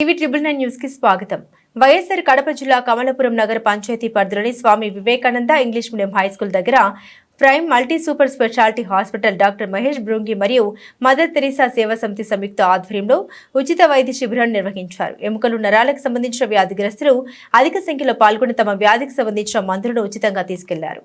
TV triple nine న్యూస్కి స్వాగతం. వైఎస్ఆర్ కడప జిల్లా కమలపురం నగర పంచాయతీ పరిధిలోని Swami Vivekananda English medium high school దగ్గర prime multi super speciality hospital doctor Mahesh Bhrungi మరియు మదర్ తెరీసా సేవా సమితి సంయుక్త ఆధ్వర్యంలో ఉచిత వైద్య శిబిరాన్ని నిర్వహించారు. ఎముకలు నరాలకు సంబంధించిన వ్యాధిగ్రస్తులు అధిక సంఖ్యలో పాల్గొని తమ వ్యాధికి సంబంధించిన మందులను ఉచితంగా తీసుకెళ్ళారు.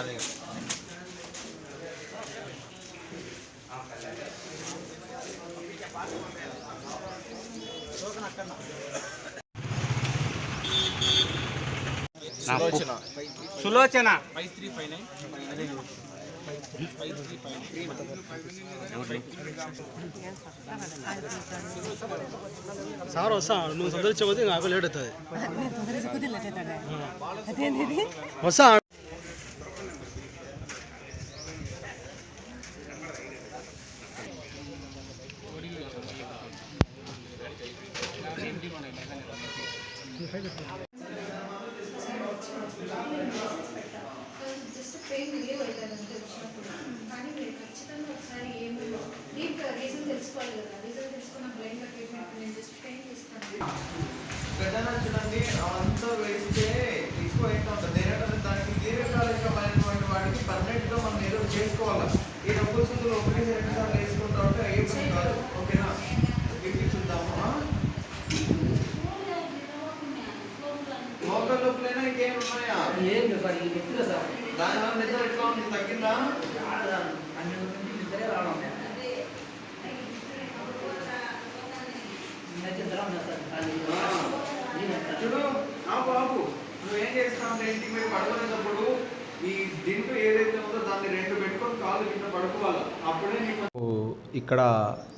అయిపోతుంది కూర్చోమని చెప్పి తాతయ్య గారు. సులోచన. సులోచన సార్ వస్తా నువ్వు సందర్శించకపోతే నాకు లేట్ అవుతుంది. వస్తా జస్ట్ పెయిన్ రిలీవ్ అవుతుంది అంతే వచ్చినప్పుడు కానీ మీరు ఖచ్చితంగా ఒకసారి ఏమి డీప్ రీజన్ తెలుసుకోవాలి కదా రీజన్ తెలుసుకున్న బ్లైండ్ ట్రీట్మెంట్ నేను జస్ట్ పెయిన్ తీసుకున్నాను గడ్డన చూడండి అంతా వేస్తే ఎక్కువ అయితే ఉంటుంది ఎందుకంటే దానికి దీర్ఘకాలికమైనటువంటి వాటికి పర్మనెంట్గా మనం ఏదో ఒకటి చేసుకోవాలి ఈ డబ్బులు సందులో ఒకటి రెండు సార్లు వేసుకుంటా ఉంటే ఏ పని కాదు ఓకేనా ఇవి చూద్దాము మోకాళ్ళ నొప్పులైనా ఇంకేం ఉన్నాయా ఏం లేదు సార్ ఇది వ్యక్తిగా సార్ దానివల్ల నిద్ర ఎట్లా ఉంది? తగ్గిందా? అన్ని నుంచి నిద్రే రావడం. నేనైతే నిద్ర ఉన్నా సార్? ఖాళీ నేనైతే చూడు ఆ బాబు నువ్వేం చేస్తావు ఇంటికి పోయి పడుకునేటప్పుడు ఈ దిండు ఏదైతే ఉందో దాన్ని రెండు పెట్టుకొని కాలు కింద పడుకోవాలి. అప్పుడే నీకు ఇక్కడ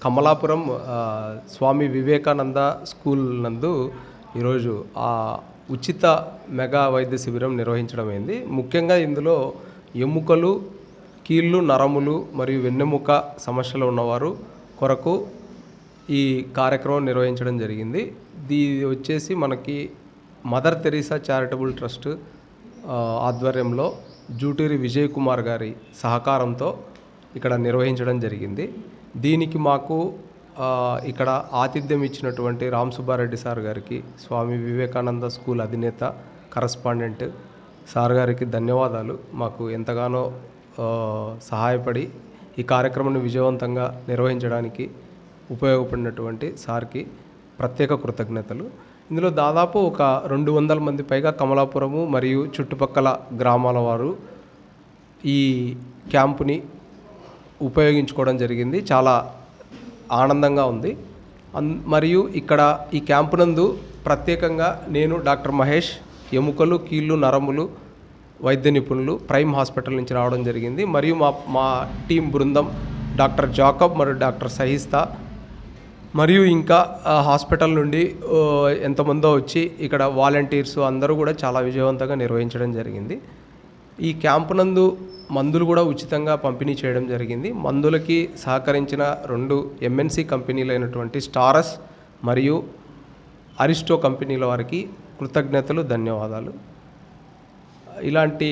కమలాపురం ఆ, స్వామి వివేకానంద స్కూల్ నందు ఈరోజు ఆ ఉచిత మెగా వైద్య శిబిరం నిర్వహించడం ముఖ్యంగా ఇందులో ఎముకలు కీళ్ళు నరములు మరియు వెన్నెముక సమస్యలు ఉన్నవారు కొరకు ఈ కార్యక్రమం నిర్వహించడం జరిగింది. ఇది వచ్చేసి మనకి మదర్ తెరీసా చారిటబుల్ ట్రస్ట్ ఆధ్వర్యంలో జూటూరి విజయ్ కుమార్ గారి సహకారంతో ఇక్కడ నిర్వహించడం జరిగింది. దీనికి మాకు ఇక్కడ ఆతిథ్యం ఇచ్చినటువంటి రామ్ సుబ్బారెడ్డి సార్ గారికి స్వామి వివేకానంద స్కూల్ అధినేత కరస్పాండెంట్ సార్ గారికి ధన్యవాదాలు. మాకు ఎంతగానో సహాయపడి ఈ కార్యక్రమాన్ని విజయవంతంగా నిర్వహించడానికి ఉపయోగపడినటువంటి సార్కి ప్రత్యేక కృతజ్ఞతలు. ఇందులో దాదాపు ఒక రెండు వందల మంది పైగా కమలాపురము మరియు చుట్టుపక్కల గ్రామాల వారు ఈ క్యాంపుని ఉపయోగించుకోవడం జరిగింది. చాలా ఆనందంగా ఉంది. అన్ మరియు ఇక్కడ ఈ క్యాంపు నందు ప్రత్యేకంగా నేను డాక్టర్ మహేష్ ఎముకలు కీళ్ళు నరములు వైద్య నిపుణులు ప్రైమ్ హాస్పిటల్ నుంచి రావడం జరిగింది. మరియు మా మా టీం బృందం డాక్టర్ జాకబ్ మరియు డాక్టర్ సహిస్తా మరియు ఇంకా హాస్పిటల్ నుండి ఎంతమందో వచ్చి ఇక్కడ వాలంటీర్స్ అందరూ కూడా చాలా విజయవంతంగా నిర్వహించడం జరిగింది. ఈ క్యాంపు నందు మందులు కూడా ఉచితంగా పంపిణీ చేయడం జరిగింది. మందులకి సహకరించిన రెండు ఎంఎన్సి కంపెనీలైనటువంటి స్టారస్ మరియు అరిస్టో కంపెనీల వారికి కృతజ్ఞతలు ధన్యవాదాలు. ఇలాంటి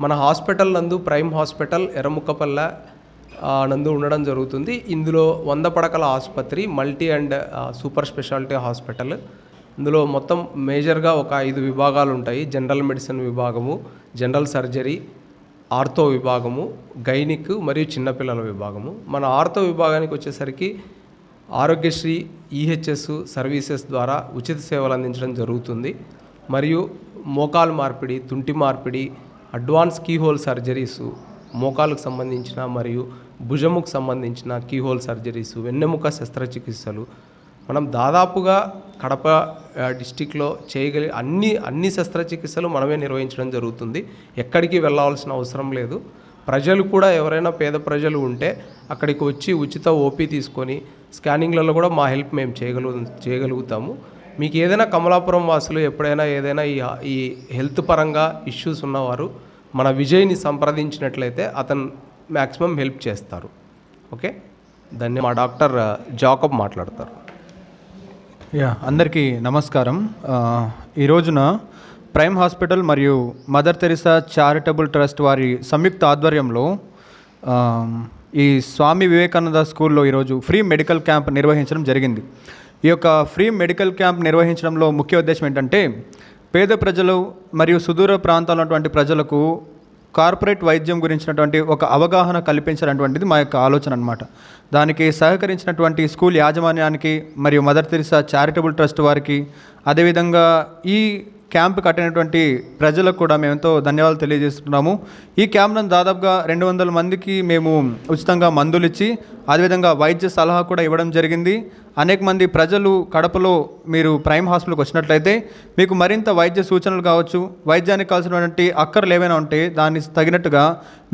మన హాస్పిటల్ నందు ప్రైమ్ హాస్పిటల్ ఎర్రముక్కపల్లె నందు ఉండడం జరుగుతుంది. ఇందులో వంద పడకల ఆసుపత్రి multi and super speciality hospital. ఇందులో మొత్తం మేజర్గా ఒక ఐదు విభాగాలు ఉంటాయి జనరల్ మెడిసిన్ విభాగము జనరల్ సర్జరీ ఆర్థో విభాగము గైనిక్ మరియు చిన్నపిల్లల విభాగము. మన ఆర్థో విభాగానికి వచ్చేసరికి ఆరోగ్యశ్రీ ఈహెచ్ఎస్ సర్వీసెస్ ద్వారా ఉచిత సేవలు అందించడం జరుగుతుంది. మరియు మోకాలు మార్పిడి తుంటి మార్పిడి అడ్వాన్స్ కీహోల్ సర్జరీసు మోకాలకు సంబంధించిన మరియు భుజముకు సంబంధించిన కీహోల్ సర్జరీసు వెన్నెముక శస్త్రచికిత్సలు. మనం దాదాపుగా కడప డిస్టిక్లో చేయగలి అన్ని అన్ని శస్త్రచికిత్సలు మనమే నిర్వహించడం జరుగుతుంది. ఎక్కడికి వెళ్ళాల్సిన అవసరం లేదు. ప్రజలు కూడా ఎవరైనా పేద ప్రజలు ఉంటే అక్కడికి వచ్చి ఉచిత ఓపీ తీసుకొని స్కానింగ్లలో కూడా మా హెల్ప్ మేము చేయగలుగు చేయగలుగుతాము. మీకు ఏదైనా కమలాపురం వాసులు ఎప్పుడైనా ఏదైనా ఈ ఈ హెల్త్ పరంగా ఇష్యూస్ ఉన్నవారు మన విజయ్ని సంప్రదించినట్లయితే అతను మ్యాక్సిమం హెల్ప్ చేస్తారు. ఓకే? దాన్ని మా డాక్టర్ జాకబ్ మాట్లాడతారు. యా అందరికీ నమస్కారం. ఈ రోజున ప్రైమ్ హాస్పిటల్ మరియు మదర్ తెరిసా చారిటబుల్ ట్రస్ట్ వారి సంయుక్త ఆధ్వర్యంలో ఈ స్వామి వివేకానంద స్కూల్లో ఈరోజు ఫ్రీ మెడికల్ క్యాంప్ నిర్వహించడం జరిగింది. ఈ యొక్క ఫ్రీ మెడికల్ క్యాంప్ నిర్వహించడంలో ముఖ్య ఉద్దేశం ఏంటంటే పేద ప్రజలు మరియు సుదూర ప్రాంతాలటువంటి ఉన్నటువంటి ప్రజలకు కార్పొరేట్ వైద్యం గురించినటువంటి ఒక అవగాహన కల్పించాలన్నటువంటిది మా యొక్క ఆలోచన అనమాట దానికి సహకరించినటువంటి స్కూల్ యాజమాన్యానికి మరియు మదర్ తెరిసా చారిటబుల్ ట్రస్ట్ వారికి అదేవిధంగా ఈ క్యాంప్ కట్టినటువంటి ప్రజలకు కూడా మేము ఎంతో ధన్యవాదాలు తెలియజేస్తున్నాము. ఈ క్యాంప్ను దాదాపుగా రెండు వందల మందికి మేము ఉచితంగా మందులు ఇచ్చి అదేవిధంగా వైద్య సలహా కూడా ఇవ్వడం జరిగింది. అనేక మంది ప్రజలు కడపలో మీరు ప్రైమ్ హాస్పిటల్కి వచ్చినట్లయితే మీకు మరింత వైద్య సూచనలు కావచ్చు. వైద్యానికి కావాల్సినటువంటి అక్కర్లు ఏమైనా ఉంటే దాన్ని తగినట్టుగా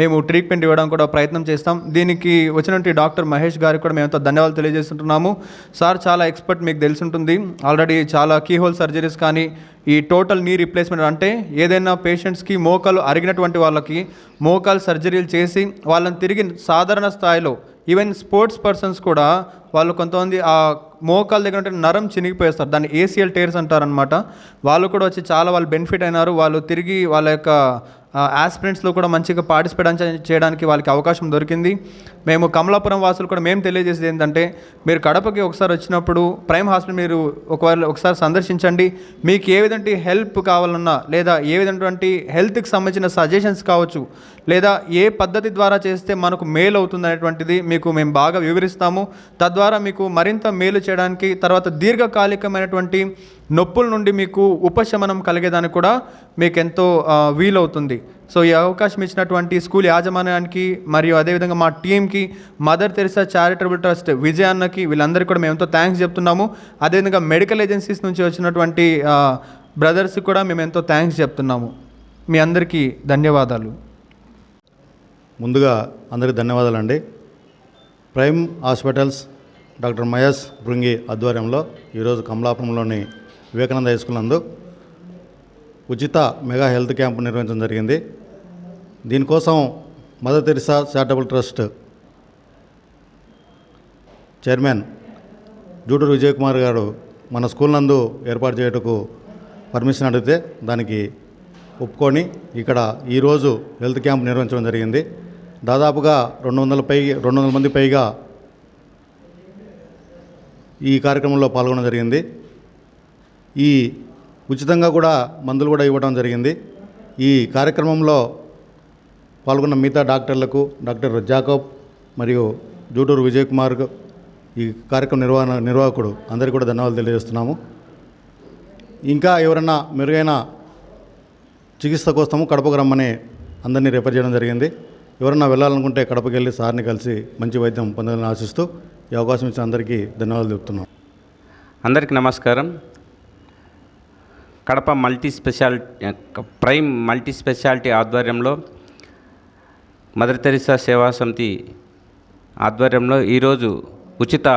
మేము ట్రీట్మెంట్ ఇవ్వడం కూడా ప్రయత్నం చేస్తాం. దీనికి వచ్చినటువంటి డాక్టర్ మహేష్ గారికి కూడా మేము ఎంతో ధన్యవాదాలు తెలియజేస్తుంటున్నాము. సార్ చాలా ఎక్స్పర్ట్ మీకు తెలిసి ఉంటుంది ఆల్రెడీ చాలా కీహోల్ సర్జరీస్ కానీ ఈ టోటల్ నీ రీప్లేస్మెంట్ అంటే ఏదైనా పేషెంట్స్కి మోకాలు అరిగినటువంటి వాళ్ళకి మోకాలు సర్జరీలు చేసి వాళ్ళని తిరిగి సాధారణ స్థాయిలో ఈవెన్ స్పోర్ట్స్ పర్సన్స్ కూడా వాళ్ళు కొంతమంది ఆ మోకాల దగ్గర ఉంటే నరం చినిగిపోయేస్తారు. దాన్ని ఏసీఎల్ టేర్స్ అంటారనమాట వాళ్ళు కూడా వచ్చి చాలా వాళ్ళు బెనిఫిట్ అయినారు. వాళ్ళు తిరిగి వాళ్ళ యొక్క ఆస్పిరెంట్స్లో కూడా మంచిగా పార్టిసిపేట్ చేయడానికి వాళ్ళకి అవకాశం దొరికింది. మేము కమలాపురం వాసులు కూడా మేము తెలియజేసేది ఏంటంటే మీరు కడపకి ఒకసారి వచ్చినప్పుడు ప్రైమ్ హాస్పిటల్ మీరు ఒకవేళ ఒకసారి సందర్శించండి. మీకు ఏ విధంగా హెల్ప్ కావాలన్నా లేదా ఏ విధమైనటువంటి హెల్త్కి సంబంధించిన సజెషన్స్ కావచ్చు లేదా ఏ పద్ధతి ద్వారా చేస్తే మనకు మేలు అవుతుంది అనేటువంటిది మీకు మేము బాగా వివరిస్తాము. తద్వారా మీకు మరింత మేలు చేయడానికి తర్వాత దీర్ఘకాలికమైనటువంటి నొప్పుల నుండి మీకు ఉపశమనం కలిగేదానికి కూడా మీకు ఎంతో వీలవుతుంది. సో ఈ అవకాశం ఇచ్చినటువంటి స్కూల్ యాజమాన్యానికి మరియు అదేవిధంగా మా టీంకి మదర్ తెరిసా చారిటబుల్ ట్రస్ట్ విజయాన్నకి వీళ్ళందరికీ కూడా మేము ఎంతో థ్యాంక్స్ చెప్తున్నాము. అదేవిధంగా మెడికల్ ఏజెన్సీస్ నుంచి వచ్చినటువంటి బ్రదర్స్కి కూడా మేము ఎంతో థ్యాంక్స్ చెప్తున్నాము. మీ అందరికీ ధన్యవాదాలు. ముందుగా అందరికీ ధన్యవాదాలండి. Prime hospitals doctor Mayas Bhrungi ఆధ్వర్యంలో ఈరోజు కమలాపురంలోని వివేకానంద హై స్కూల్ నందు ఉచిత మెగా హెల్త్ క్యాంప్ నిర్వహించడం జరిగింది. దీనికోసం Mother Teresa charitable trust chairman Juturu Vijay Kumar గారు మన స్కూల్ నందు ఏర్పాటు చేయటకు పర్మిషన్ అడిగితే దానికి ఒప్పుకొని ఇక్కడ ఈరోజు హెల్త్ క్యాంప్ నిర్వహించడం జరిగింది. దాదాపుగా రెండు వందల పై రెండు వందల మంది పైగా ఈ కార్యక్రమంలో పాల్గొనడం జరిగింది. ఈ ఉచితంగా కూడా మందులు కూడా ఇవ్వడం జరిగింది. ఈ కార్యక్రమంలో పాల్గొన్న మిగతా డాక్టర్లకు డాక్టర్ జాకబ్ మరియు జూటూరు విజయ్ కుమార్ ఈ కార్యక్రమ నిర్వహణ నిర్వాహకుడు అందరికీ కూడా ధన్యవాదాలు తెలియజేస్తున్నాము. ఇంకా ఎవరన్నా మెరుగైన చికిత్స కోసము కడపకు రమ్మని అందరినీ రిఫర్ చేయడం జరిగింది. ఎవరన్నా వెళ్ళాలనుకుంటే కడపకి వెళ్ళి సార్ని కలిసి మంచి వైద్యం పొందాలని ఆశిస్తూ ఈ అవకాశం ఇచ్చిన అందరికీ ధన్యవాదాలు చెప్తున్నాం అందరికీ నమస్కారం. Kadapa multi speciality prime multi speciality ఆధ్వర్యంలో మదర్ తెరిసా సేవా సమితి ఆధ్వర్యంలో ఈరోజు ఉచిత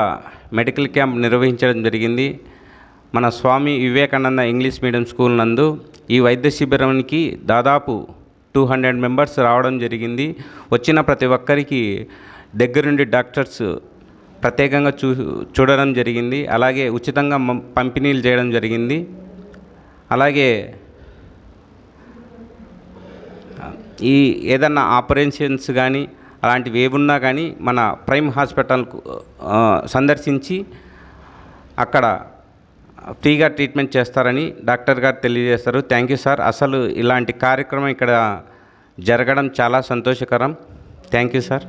మెడికల్ క్యాంప్ నిర్వహించడం జరిగింది. మన Swami Vivekananda English medium school నందు ఈ వైద్య శిబిరానికి దాదాపు టూ హండ్రెడ్ మెంబర్స్ రావడం జరిగింది. వచ్చిన ప్రతి ఒక్కరికి దగ్గరుండి డాక్టర్స్ ప్రత్యేకంగా చూ చూడడం జరిగింది. అలాగే ఉచితంగా మం- పంపిణీలు చేయడం జరిగింది. అలాగే ఈ ఏదన్నా ఆపరేషన్స్ కానీ అలాంటివి ఏమున్నా కానీ మన ప్రైమ్ హాస్పిటల్కు సందర్శించి అక్కడ ఫ్రీగా ట్రీట్మెంట్ చేస్తారని డాక్టర్ గారు తెలియజేస్తారు. Thank you sir. అసలు ఇలాంటి కార్యక్రమం ఇక్కడ జరగడం చాలా సంతోషకరం. Thank you sir.